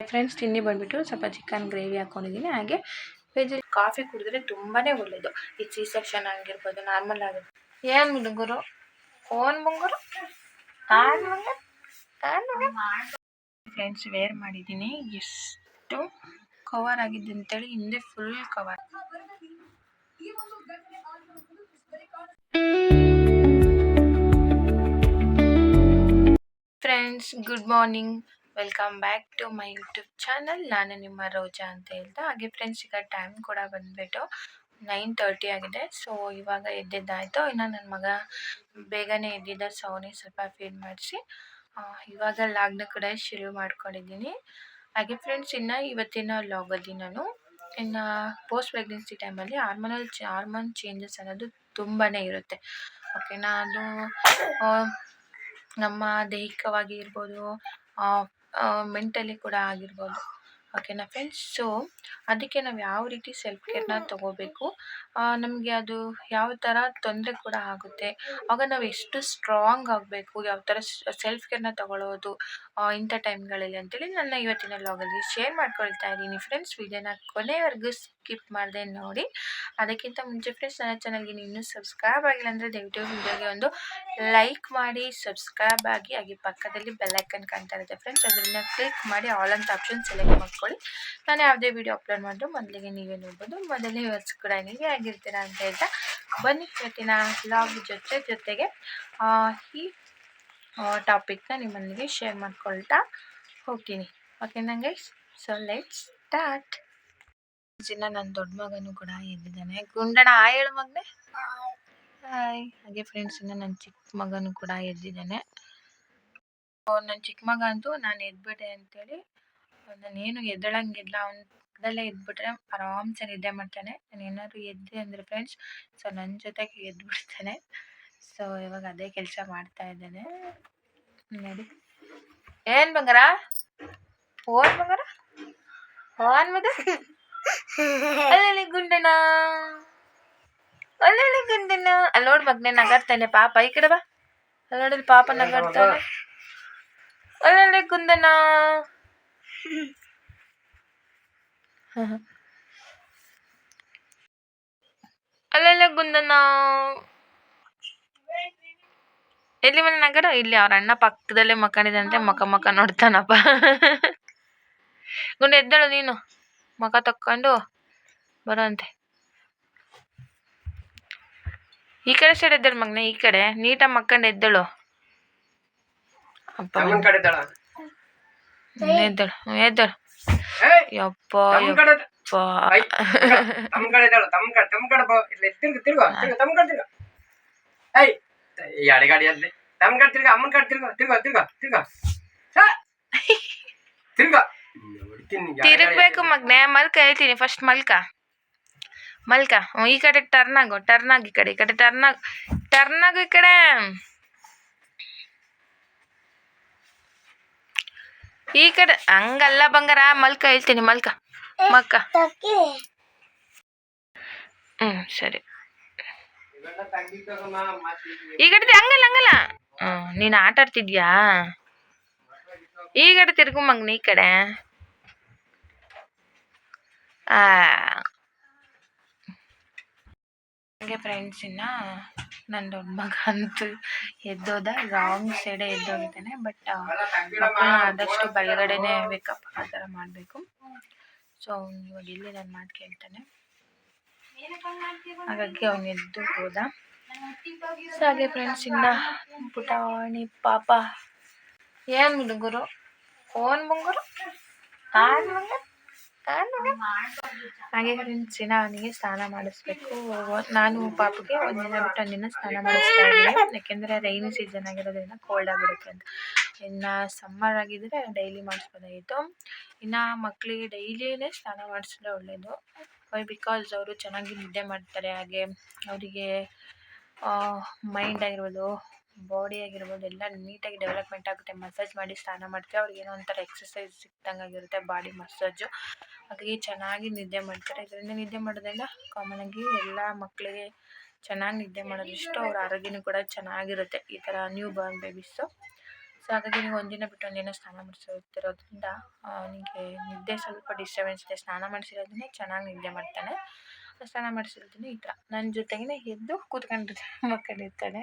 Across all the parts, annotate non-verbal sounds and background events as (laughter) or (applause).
Friends ತಿಂಡಿ ಬಂದ್ಬಿಟ್ಟು ಸ್ವಲ್ಪ ಚಿಕನ್ ಗ್ರೇವಿ ಹಾಕೊಂಡಿದ್ದೀನಿ. ಹಾಗೆ ವೆಜ್ ಕಾಫಿ ಕುಡಿದ್ರೆ ತುಂಬಾ ಒಳ್ಳೆಯದು ಈ ಸಿ ಸೆಕ್ಷನ್ ಆಗಿರ್ಬೋದು ನಾರ್ಮಲ್ ಆಗಿರ್ಬೋದು. ಏನು ಮುಂಗುರು ಓನ್ ಮುಂಗುರು ಫ್ರೆಂಡ್ಸ್ ವೇರ್ ಮಾಡಿದ್ದೀನಿ. ಎಷ್ಟು ಕವರ್ ಆಗಿದೆ ಅಂತೇಳಿ ಹಿಂದೆ full cover friends good morning welcome back to my YouTube channel ನಾನು ನಿಮ್ಮ ರೋಜಾ ಅಂತ ಹೇಳ್ತಾ, ಹಾಗೆ ಫ್ರೆಂಡ್ಸ್ ಈಗ ಟೈಮ್ ಕೂಡ ಬಂದುಬಿಟ್ಟು ನೈನ್ ತರ್ಟಿ ಆಗಿದೆ. ಸೊ ಇವಾಗ ಎದ್ದಿದ್ದಾಯಿತು. ಇನ್ನು ನನ್ನ ಮಗ ಬೇಗನೆ ಎದ್ದಿದ್ದ ಸೊ ಅವನಿಗೆ ಸ್ವಲ್ಪ ಫೀಲ್ ಮಾಡಿಸಿ. ಇವಾಗ ಲಾಗ್ನ ಕೂಡ ಶುರು ಮಾಡ್ಕೊಂಡಿದ್ದೀನಿ. ಹಾಗೆ ಫ್ರೆಂಡ್ಸ್ ಇನ್ನು ಇವತ್ತಿನ ಲಾಗಲ್ಲಿ ನಾನು, ಇನ್ನು ಪೋಸ್ಟ್ ಪ್ರೆಗ್ನೆನ್ಸಿ ಟೈಮಲ್ಲಿ ಹಾರ್ಮೋನಲ್ ಚ ಹಾರ್ಮೋನ್ ಚೇಂಜಸ್ ಅನ್ನೋದು ತುಂಬಾ ಇರುತ್ತೆ. ಓಕೆನಾ ಅದು ನಮ್ಮ ದೈಹಿಕವಾಗಿ ಇರ್ಬೋದು ಮೆಂಟಲಿ ಕೂಡ ಆಗಿರ್ಬೋದು. ಓಕೆನಾ ಫ್ರೆಂಡ್ಸ್, ಸೊ ಅದಕ್ಕೆ ನಾವು ಯಾವ ರೀತಿ ಸೆಲ್ಫ್ ಕೇರ್ನ ತೊಗೋಬೇಕು? ನಮಗೆ ಅದು ಯಾವ ಥರ ತೊಂದರೆ ಕೂಡ ಆಗುತ್ತೆ. ಆಗ ನಾವು ಎಷ್ಟು ಸ್ಟ್ರಾಂಗ್ ಆಗಬೇಕು? ಯಾವ ಥರ ಸೆಲ್ಫ್ ಕೇರ್ನ ತಗೊಳ್ಳೋದು ಇಂಥ ಟೈಮ್ಗಳಲ್ಲಿ ಅಂತೇಳಿ ನನ್ನ ಇವತ್ತಿನ ಲಾಗಲ್ಲಿ ಶೇರ್ ಮಾಡ್ಕೊಳ್ತಾ ಇದ್ದೀನಿ. ಫ್ರೆಂಡ್ಸ್, ವಿಡಿಯೋನ ಕೊನೆವರೆಗೂ ಸ್ಕಿಪ್ ಮಾಡಿದೆ ನೋಡಿ. ಅದಕ್ಕಿಂತ ಮುಂಚೆ ಫ್ರೆಂಡ್ಸ್, ನನ್ನ ಚಾನಲ್ಗೆ ಇನ್ನೂ ಸಬ್ಸ್ಕ್ರೈಬ್ ಆಗಿಲ್ಲ ಅಂದರೆ ದಯವಿಟ್ಟು ವಿಡಿಯೋಗೆ ಒಂದು ಲೈಕ್ ಮಾಡಿ ಸಬ್ಸ್ಕ್ರೈಬ್ ಆಗಿ, ಹಾಗೆ ಪಕ್ಕದಲ್ಲಿ ಬೆಲ್ಲೈಕನ್ ಕಾಣ್ತಾ ಇರುತ್ತೆ. ಫ್ರೆಂಡ್ಸ್, ಅದರಿಂದ ಕ್ಲಿಕ್ ಮಾಡಿ ಆಲ್ ಅಂತ ಆಪ್ಷನ್ ಸೆಲೆಕ್ಟ್ ಮಾಡ್ಕೊಳ್ಳಿ ನಾನು ಯಾವುದೇ ವಿಡಿಯೋ ಅಪ್ಲೋಡ್ ಮಾಡಿದ್ರು ಮೊದಲಿಗೆ ನೀವೇ ನೋಡ್ಬೋದು, ಮೊದಲೇ ವರ್ಷ ಕೂಡ ನೀವೇ ಆಗಿರ್ತೀರಾ ಅಂತ ಹೇಳ್ತಾ ಬನ್ನಿ ಇವತ್ತಿನ ಬ್ಲಾಗ್ ಜೊತೆ ಜೊತೆಗೆ ಈ ಟಾಪಿಕ್ನ ನಿಮ್ಮೊಂದಿಗೆ ಶೇರ್ ಮಾಡ್ಕೊಳ್ತಾ ಹೋಗ್ತೀನಿ. ಓಕೆ ನಂಗೆ ಸೊ ಲೆಟ್ ಸ್ಟಾರ್ಟ್ ಜಿನ್ನ ನನ್ನ ದೊಡ್ಡ ಮಗನೂ ಕೂಡ ಎದ್ದಿದ್ದಾನೆ ಗುಂಡಣ ಆ ಹೇಳು ಮಗನೆ. ಹಾಯ್ ಹಾಗೆ ಫ್ರೆಂಡ್ಸ್ ಇನ್ನು ನನ್ನ ಚಿಕ್ಕ ಮಗನೂ ಕೂಡ ಎದ್ದಿದ್ದಾನೆ ನನ್ನ ಚಿಕ್ಕ ಮಗ ಅಂತೂ ನಾನು ಎದ್ಬಿಟ್ಟೆ ಅಂತೇಳಿ ನಾನೇನು ಎದ್ದೇಳಂಗಿಲ್ಲ. ಅವ್ನ ಪಕ್ಕದಲ್ಲೇ ಇದ್ಬಿಟ್ರೆ ಆರಾಮ್ಸೆ ನಿದ್ದೆ ಮಾಡ್ತಾನೆ. ನಾನು ಏನಾದ್ರು ಎದ್ದೆ ಅಂದರೆ ಫ್ರೆಂಡ್ಸ್ ಸೊ ನನ್ನ ಜೊತೆಗೆ ಎದ್ಬಿಡ್ತಾನೆ. ಸೊ ಇವಾಗ ಅದೇ ಕೆಲಸ ಮಾಡ್ತಾ ಇದ್ದಾನೆ. ನೋಡಿ. ಏನು ಬಂಗಾರ? ಓನ್ ಬಂಗಾರ? ಓನ್ ಮಗ ಅಲ್ಲಲ್ಲಿ ಗುಂಡನ. ಅಲ್ಲಲ್ಲಿ ಗುಂಡನ. ಅಲ್ಲಿ ಮಗ್ನೆ ನಗಾಡ್ತಾನೆ ಪಾಪ. ಈ ಕಡೆ ಬಾ. ಅಲ್ಲಿ ನೋಡಿದ್ರೆ ಪಾಪ ನಗಾಡ್ತಾನೆ. ಅಲ್ಲಲ್ಲಿ ಗುಂಡನ. ಅಲ್ಲಲ್ಲ ಗುಂದನ ಎಲ್ಲಿ ಮನೆ ನಗರ? ಇಲ್ಲಿ ಅವ್ರ ಅಣ್ಣ ಪಕ್ಕದಲ್ಲೇ ಮಕ್ಕಂಡಿದಂತೆ ಮಕ ಮಕ ನೋಡ್ತಾನಪ್ಪ. ಗುಂಡ ಎದ್ದಳು ನೀನು. ಮಕ ತಕ್ಕೊಂಡು ಬರೋಂತೆ ಈ ಕಡೆ ಸೈಡ್ ಎದ್ದಳು ಮಗ್ನ, ಈ ಕಡೆ. ನೀಟಾಗಿ ಮಕ್ಕಂಡು ಎದ್ದಳು. ಅಪ್ಪ ಎದ್ದಳು ಎದ್ದಳು. ಯಪ್ಪ ಯಪ್ಪ. ತಮ್ಮ ಕಡೆ ಇದ್ದಾಳು ತಮ್ಮ ಕಡೆ ತಮ್ಮ ಕಡೆ ಬಾ. ಇಲ್ಲಿ ತಿರ್ಗು ತಿರ್ಗು ತಿರ್ಗು ತಮ್ಮ ಕಡೆ ತಿರ್ಗು. ಐ ಈ ಅಡಿಗಾಡಿ ಅಲ್ಲಿ ತಮ್ಮ ಕಡೆ ತಿರ್ಗ ಅಮ್ಮನ ಕಡೆ ತಿರ್ಗು ತಿರ್ಗು ತಿರ್ಗು ತಿರ್ಗು. ತಿರ್ಗು. ತಿರುಗ್ಬೇಕು ಮಗ್ನೆ ಮಲ್ಕ ಹೇಳ್ತೀನಿ ಫಸ್ಟ್ ಮಲ್ಕ. ಮಲ್ಕ ಈ ಕಡೆ ಟರ್ನ್ ಆಗು ಟರ್ನ್ ಆಗಿ ಈ ಕಡೆ ಈ ಕಡೆ ಟರ್ನ್ ಆಗು. ಟರ್ನ್ ಆಗು ಈ ಕಡೆ. ಈ ಕಡೆ ಹಂಗಲ್ಲ ಬಂಗಾರ. ಮಲ್ಕ, ಹೇಳ್ತೀನಿ, ಮಲ್ಕ. ಮಕ್ಕ. ಹ್ಮ್, ಸರಿ. ಈ ಕಡೆ ಹಂಗಲ್ಲ ಹಂಗಲ್ಲ. ಹ್ಮ್, ನೀನು ಆಟ ಆಡ್ತಿದ್ಯಾ? ಈ ಕಡೆ ತಿರ್ಗು ಮಗ್ನ, ಈ ಕಡೆ. ಹಾಗೆ ಫ್ರೆಂಡ್ಸ್ ಇನ್ನು ನನ್ನ ದೊಡ್ಡ ಮಗ ಅಂತೂ ಎದ್ದೋದ ರಾಂಗ್ ಸೈಡೇ ಎದ್ದೋಗಿದ್ದಾನೆ ಬಟ್ ಮಕ್ಕಳನ್ನ ಆದಷ್ಟು ಬಲಗಡೆನೇ ವೇಕಪ್ ಆ ಥರ ಮಾಡಬೇಕು. ಸೊ ಅವ್ನು ಇವಾಗ ಇಲ್ಲಿ ನನ್ನ ಮಾತು ಕೇಳ್ತಾನೆ. ಹಾಗಾಗಿ ಅವನು ಎದ್ದು ಹೋದ. ಸೊ ಹಾಗೆ ಫ್ರೆಂಡ್ಸ್ ಇನ್ನ ಪುಟಾಣಿ ಪಾಪ. ಏನು ಹುಡುಗರು? ಓನ್ ಮುಂಗುರು ಆನ್ ಮುಂಗುರು ಹಾಗೆ ಫ್ರೆಂಡ್ಸ್ ದಿನ ಅವನಿಗೆ ಸ್ನಾನ ಮಾಡಿಸ್ಬೇಕು. ನಾನು ಪಾಪಗೆ ಒಂದಿನ ಬಿಟ್ಟು ಒಂದಿನ ಸ್ನಾನ ಮಾಡಿಸ್ತಾ ಇದ್ದೀನಿ. ಯಾಕೆಂದರೆ ರೈನಿ ಸೀಸನ್ ಆಗಿರೋದ್ರಿಂದ ಕೋಲ್ಡ್ ಆಗಿಬಿಡುತ್ತೆ ಅಂತ. ಇನ್ನು ಸಮ್ಮರ್ ಆಗಿದ್ದರೆ ಡೈಲಿ ಮಾಡಿಸ್ಬೋದಾಗಿತ್ತು. ಇನ್ನು ಮಕ್ಕಳಿಗೆ ಡೈಲಿಯೇ ಸ್ನಾನ ಮಾಡಿಸಿದ್ರೆ ಒಳ್ಳೆಯದು ವೈ ಬಿಕಾಸ್ ಅವರು ಚೆನ್ನಾಗಿ ನಿದ್ದೆ ಮಾಡ್ತಾರೆ. ಹಾಗೆ ಅವರಿಗೆ ಮೈಂಡ್ ಆಗಿರ್ಬೋದು. ಬಾಡಿ ಆಗಿರ್ಬೋದು, ಎಲ್ಲ ನೀಟಾಗಿ ಡೆವಲಪ್ಮೆಂಟ್ ಆಗುತ್ತೆ. ಮಸಾಜ್ ಮಾಡಿ ಸ್ನಾನ ಮಾಡ್ತೀವಿ. ಅವ್ರಿಗೆ ಏನೋ ಒಂಥರ ಎಕ್ಸರ್ಸೈಸ್ ಸಿಕ್ದಂಗೆ ಆಗಿರುತ್ತೆ ಬಾಡಿ ಮಸಾಜು ಹಾಗಾಗಿ ಚೆನ್ನಾಗಿ ನಿದ್ದೆ ಮಾಡ್ತಾರೆ. ಇದರಿಂದ ನಿದ್ದೆ ಮಾಡೋದ್ರಿಂದ ಕಾಮನಾಗಿ ಎಲ್ಲ ಮಕ್ಕಳಿಗೆ ಚೆನ್ನಾಗಿ ನಿದ್ದೆ ಮಾಡೋದು ಮಾಡೋದಿಷ್ಟು ಅವ್ರ ಆರೋಗ್ಯನೂ ಕೂಡ ಚೆನ್ನಾಗಿರುತ್ತೆ. ಈ ಥರ ನ್ಯೂ ಬಾರ್ನ್ ಬೇಬೀಸು ಸೊ ಹಾಗಾಗಿ ನೀವು ಒಂದಿನ ಬಿಟ್ಟು ಒಂದಿನ ಸ್ನಾನ ಮಾಡಿಸಿರ್ತಿರೋದ್ರಿಂದ ಅವನಿಗೆ ನಿದ್ದೆ ಸ್ವಲ್ಪ ಡಿಸ್ಟರ್ಬೆನ್ಸ್ ಇದೆ. ಸ್ನಾನ ಮಾಡಿಸಿರೋದನ್ನೇ ಚೆನ್ನಾಗಿ ನಿದ್ದೆ ಮಾಡ್ತಾನೆ. ಸ್ನಾನ ಮಾಡಿಸಿರೋದನ್ನೇ ಈ ಥರ ನನ್ನ ಜೊತೆಗೇ ಎದ್ದು ಕೂತ್ಕೊಂಡಿರ್ತಾನೆ ಮಕ್ಕಳಿರ್ತಾನೆ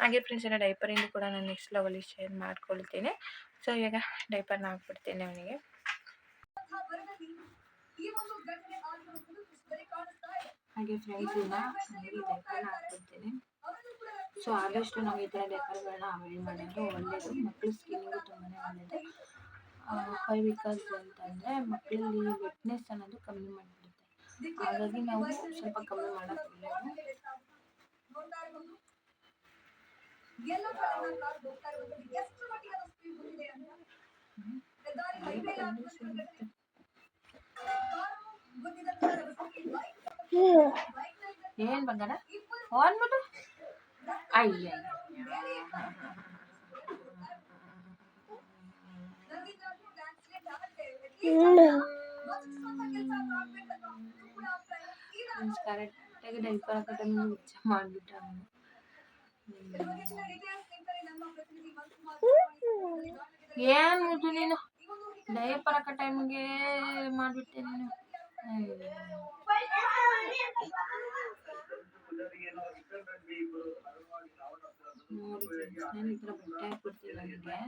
ಹಾಗೆ ಫ್ರೆಂಡ್ಸ್ ಎಲ್ಲ ಡೈಪರಿಂದ ಕೂಡ ನಾನು ನೆಕ್ಸ್ಟ್ ಲೆವೆಲಿಗೆ ಶೇರ್ ಮಾಡ್ಕೊಳ್ತೀನಿ. ಸೊ ಇವಾಗ ಡೈಪರ್ನ ಹಾಕ್ಬಿಡ್ತೀನಿ ಅವನಿಗೆ. ಹಾಗೆ ಫ್ರೆಂಡ್ಸ್ ನನಗೆ ಡೈಪರ್ನ ಹಾಕ್ಬಿಡ್ತೀನಿ. ಸೊ ಆದಷ್ಟು ನಾವು ಈ ಥರ ಡೈಪರ್ಗಳನ್ನ ಅವಾಯ್ಡ್ ಮಾಡೋದು ಒಳ್ಳೆಯದು ಮಕ್ಕಳು ಸ್ಕಿನ್ನಿಗೂ ತುಂಬಾ ಒಳ್ಳೆಯದು ಫೈವ್ ಬಿಕಾಸ್ ಅಂತಂದರೆ ಮಕ್ಕಳಲ್ಲಿ ವೆಟ್ನೆಸ್ ಅನ್ನೋದು ಕಮ್ಮಿ ಮಾಡಿಬಿಡುತ್ತೆ. ಹಾಗಾಗಿ ನಾವು ಸ್ವಲ್ಪ ಕಮ್ಮಿ ಮಾಡೋದು ಎಲ್ಲ ಕಡೆ ಕಾರ್ ಹೋಗ್ತಾ ಇರೋದು. ಎಷ್ಟು ಮಟ್ಟಿಗೆ ಅದು ಸ್ಪೀಡ್ ಬಂದಿದೆ ಅಂತ? ಹೆದ್ದಾರಿ ಹೈವೇ ಏನ್ ಬಂಗಾರ? ಹೋಗ್ಬಿಟ್ಟು ಅಯ್ಯ ಕರೆಕ್ಟಾಗಿ ಡೈಪರ್ ಹಾಕೋದನ್ನು ಮಾಡ್ಬಿಟ್ಟ ಏನ್ ಮುದ್ದು ನೀನು? ದಯ ಪರಕ ಟೈಮ್ಗೆ ಮಾಡ್ಬಿಟ್ಟೆ ನೀನು. ನೋಡಿ ಸ್ನೇಹಿತರ ಬಟ್ಟೆ ಹಾಕ್ಬಿಡ್ತಿಲ್ಲ ನನಗೆ?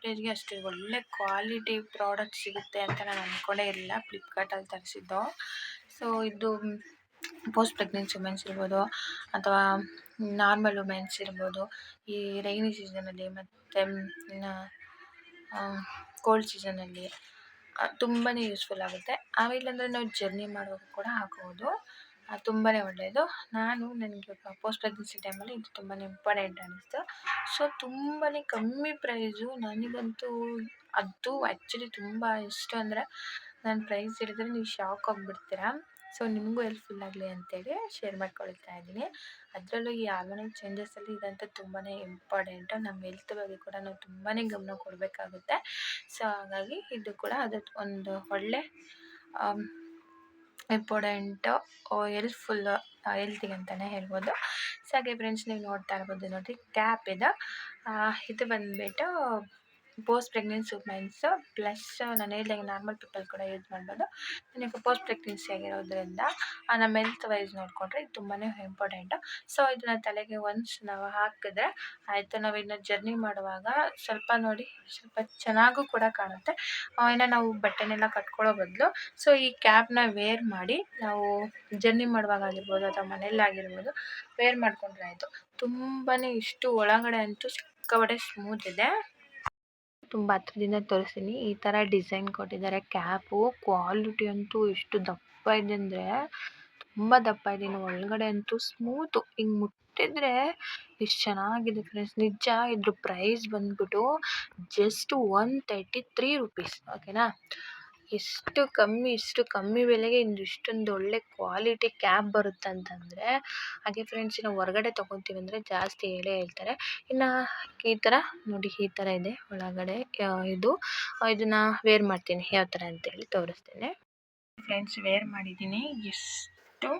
ಪ್ರೈಸ್ಗೆ ಅಷ್ಟು ಒಳ್ಳೆ ಕ್ವಾಲಿಟಿ ಪ್ರಾಡಕ್ಟ್ ಸಿಗುತ್ತೆ ಅಂತ ನಾನು ಅಂದ್ಕೊಂಡೇ ಇರಲಿಲ್ಲ. ಫ್ಲಿಪ್ಕಾರ್ಟಲ್ಲಿ ತರಿಸಿದ್ದು. ಸೊ ಇದು ಪೋಸ್ಟ್ ಪ್ರೆಗ್ನೆನ್ಸಿ ವುಮೆನ್ಸ್ ಇರ್ಬೋದು, ಅಥವಾ ನಾರ್ಮಲ್ ವುಮೆನ್ಸ್ ಇರ್ಬೋದು, ಈ ರೈನಿ ಸೀಸನಲ್ಲಿ ಮತ್ತು ಕೋಲ್ಡ್ ಸೀಸನಲ್ಲಿ ತುಂಬಾ ಯೂಸ್ಫುಲ್ ಆಗುತ್ತೆ. ಆಮೇಲೆ ಅಂದರೆ ನಾವು ಜರ್ನಿ ಮಾಡುವಾಗ ಕೂಡ ಹಾಕೋಬೋದು. ತುಂಬಾ ಒಳ್ಳೆಯದು ನಾನು ನನಗೆ ಪೋಸ್ಟ್ ಪ್ರೆಗ್ನೆನ್ಸಿ ಟೈಮಲ್ಲಿ ಇದು ತುಂಬಾ ಇಂಪಾರ್ಟೆಂಟ್ ಅನ್ನಿಸ್ತು ಸೊ ತುಂಬಾ ಕಮ್ಮಿ ಪ್ರೈಸು ನನಗಂತೂ ಅದು ಆ್ಯಕ್ಚುಲಿ ತುಂಬ ಇಷ್ಟ ಅಂದರೆ ನಾನು ಪ್ರೈಸ್ ಹೇಳಿದ್ರೆ ನೀವು ಶಾಕ್ ಆಗಿಬಿಡ್ತೀರಾ. ಸೊ ನಿಮಗೂ ಹೆಲ್ಪ್ಫುಲ್ ಆಗಲಿ ಅಂತೇಳಿ ಶೇರ್ ಮಾಡ್ಕೊಳ್ತಾ ಇದ್ದೀನಿ. ಅದರಲ್ಲೂ ಈ ಹಾರ್ಮೋನಲ್ ಚೇಂಜಸಲ್ಲಿ ಇದಂತೂ ತುಂಬಾ ಇಂಪಾರ್ಟೆಂಟು ನಮ್ಮ ಹೆಲ್ತ್ ಬಗ್ಗೆ ಕೂಡ ನಾವು ತುಂಬಾ ಗಮನ ಕೊಡಬೇಕಾಗುತ್ತೆ. ಸೊ ಹಾಗಾಗಿ ಇದು ಕೂಡ ಅದು ಒಂದು ಒಳ್ಳೆ ಇಂಪಾರ್ಟೆಂಟು ಹೆಲ್ಪ್ಫುಲ್ ಹೆಲ್ತಿಗೆ ಅಂತಲೇ ಹೇಳ್ಬೋದು. ಸೊ ಹಾಗೆ ಫ್ರೆಂಡ್ಸ್ ನೀವು ನೋಡ್ತಾ ಇರ್ಬೋದು ನೋಡಿರಿ ಕ್ಯಾಪ್ ಇದು. ಇದು ಬಂದುಬಿಟ್ಟು ಪೋಸ್ಟ್ ಪ್ರೆಗ್ನೆನ್ಸಿ ವುಮೆನ್ಸ್ ಪ್ಲಸ್ ನಾನು ಹೇಳಿದಾಗೆ ನಾರ್ಮಲ್ ಪೀಪಲ್ ಕೂಡ ಯೂಸ್ ಮಾಡ್ಬೋದು. ನನಗೆ ಪೋಸ್ಟ್ ಪ್ರೆಗ್ನೆನ್ಸಿ ಆಗಿರೋದ್ರಿಂದ ನಮ್ಮ ಹೆಲ್ತ್ ವೈಸ್ ನೋಡಿಕೊಂಡ್ರೆ ಇದು ತುಂಬಾ ಇಂಪಾರ್ಟೆಂಟು ಸೊ ಇದನ್ನ ತಲೆಗೆ ಒನ್ಸ್ ನಾವು ಹಾಕಿದ್ರೆ ಆಯಿತು, ನಾವು ಇನ್ನು ಜರ್ನಿ ಮಾಡುವಾಗ ಸ್ವಲ್ಪ ನೋಡಿ, ಸ್ವಲ್ಪ ಚೆನ್ನಾಗೂ ಕೂಡ ಕಾಣುತ್ತೆ. ಏನೋ ನಾವು ಬಟ್ಟೆನೆಲ್ಲ ಕಟ್ಕೊಳ್ಳೋ ಬದಲು ಸೊ ಈ ಕ್ಯಾಬ್ನ ವೇರ್ ಮಾಡಿ, ನಾವು ಜರ್ನಿ ಮಾಡುವಾಗ ಆಗಿರ್ಬೋದು ಅಥವಾ ಮನೆಯಲ್ಲಾಗಿರ್ಬೋದು ವೇರ್ ಮಾಡಿಕೊಂಡ್ರೆ ಆಯಿತು. ತುಂಬಾ ಇಷ್ಟು ಒಳಗಡೆ ಅಂತೂ ಸಿಕ್ಕಾಪಟ್ಟೆ ಸ್ಮೂತ್ ಇದೆ. ತುಂಬ ಹತ್ರದಿಂದ ತೋರಿಸ್ತೀನಿ. ಈ ಥರ ಡಿಸೈನ್ ಕೊಟ್ಟಿದ್ದಾರೆ. ಕ್ಯಾಪು, ಕ್ವಾಲಿಟಿ ಅಂತೂ ಎಷ್ಟು ದಪ್ಪ ಇದೆ ಅಂದರೆ ತುಂಬ ದಪ್ಪ ಇದ್ದೀನಿ ಒಳಗಡೆ ಅಂತೂ ಸ್ಮೂತು. ಹಿಂಗೆ ಮುಟ್ಟಿದ್ರೆ ಎಷ್ಟು ಚೆನ್ನಾಗಿದೆ ಫ್ರೆಂಡ್ಸ್. ನಿಜ ಇದ್ರ ಪ್ರೈಸ್ ಬಂದ್ಬಿಟ್ಟು just one thirty three rupees. ಓಕೆನಾ? ಎಷ್ಟು ಕಮ್ಮಿ, ಇಷ್ಟು ಕಮ್ಮಿ ಬೆಲೆಗೆ ಇಂದು ಇಷ್ಟೊಂದು ಒಳ್ಳೆ ಕ್ವಾಲಿಟಿ ಕ್ಯಾಬ್ ಬರುತ್ತೆ ಅಂತಂದರೆ, ಹಾಗೆ ಫ್ರೆಂಡ್ಸ್ ಇನ್ನು ಹೊರಗಡೆ ತೊಗೊತೀವಿ ಅಂದರೆ ಜಾಸ್ತಿ ಹೇಳೇ ಹೇಳ್ತಾರೆ. ಇನ್ನು ಈ ಥರ ನೋಡಿ, ಈ ಥರ ಇದೆ ಒಳಗಡೆ ಇದು. ಇದನ್ನು ವೇರ್ ಮಾಡ್ತೀನಿ, ಯಾವ ಥರ ಅಂತೇಳಿ ತೋರಿಸ್ತೇನೆ. ಫ್ರೆಂಡ್ಸ್ ವೇರ್ ಮಾಡಿದ್ದೀನಿ. ಎಷ್ಟು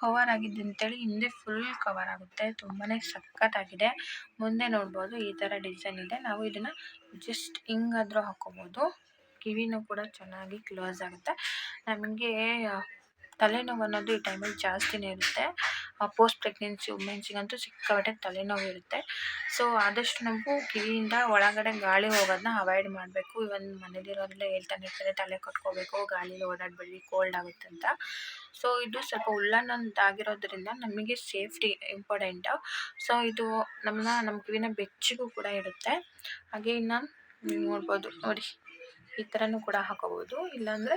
ಕವರ್ ಆಗಿದೆ ಅಂತೇಳಿ ಹಿಂದೆ ಫುಲ್ ಕವರ್ ಆಗುತ್ತೆ. ತುಂಬಾ ಸಖತ್ತಾಗಿದೆ. ಮುಂದೆ ನೋಡ್ಬೋದು ಈ ಥರ ಡಿಸೈನ್ ಇದೆ. ನಾವು ಇದನ್ನು ಜಸ್ಟ್ ಹಿಂಗಾದ್ರೂ ಹಾಕ್ಕೋಬೋದು ಕಿವಿನೂ ಕೂಡ ಚೆನ್ನಾಗಿ ಕ್ಲೋಸ್ ಆಗುತ್ತೆ. ನಮಗೆ ತಲೆನೋವು ಅನ್ನೋದು ಈ ಟೈಮಲ್ಲಿ ಜಾಸ್ತಿನೇ ಇರುತ್ತೆ. ಪೋಸ್ಟ್ ಪ್ರೆಗ್ನೆನ್ಸಿ ವುಮೆನ್ಸಿಗಂತೂ ಸಿಕ್ಕಾಪಟ್ಟೆ ತಲೆನೋವು ಇರುತ್ತೆ. ಸೊ, ಆದಷ್ಟು ನಾವು ಕಿವಿಯಿಂದ ಒಳಗಡೆ ಗಾಳಿ ಹೋಗೋದನ್ನ ಅವಾಯ್ಡ್ ಮಾಡಬೇಕು. ಇವನ್ ಮನೇಲಿರೋರೆಲ್ಲ ಹೇಳ್ತಾನೆ ಇರ್ತಾರೆ, ತಲೆ ಕಟ್ಕೋಬೇಕು, ಗಾಳಿಲಿ ಓಡಾಡಬೇಡಿ, ಕೋಲ್ಡ್ ಆಗುತ್ತೆ ಅಂತ. ಸೊ, ಇದು ಸ್ವಲ್ಪ ಉಳ್ಳನ್ನೊಂದಾಗಿರೋದ್ರಿಂದ ನಮಗೆ ಸೇಫ್ಟಿ ಇಂಪಾರ್ಟೆಂಟು. ಸೊ, ಇದು ನಮ್ಮನ್ನ, ನಮ್ಮ ಕಿವಿನ ಬೆಚ್ಚಗೂ ಕೂಡ ಇರುತ್ತೆ. ಹಾಗೆ ಇನ್ನು ನೋಡ್ಬೋದು, ನೋಡಿ. ಈ ಥರನೂ ಕೂಡ ಹಾಕೋಬೋದು. ಇಲ್ಲಾಂದರೆ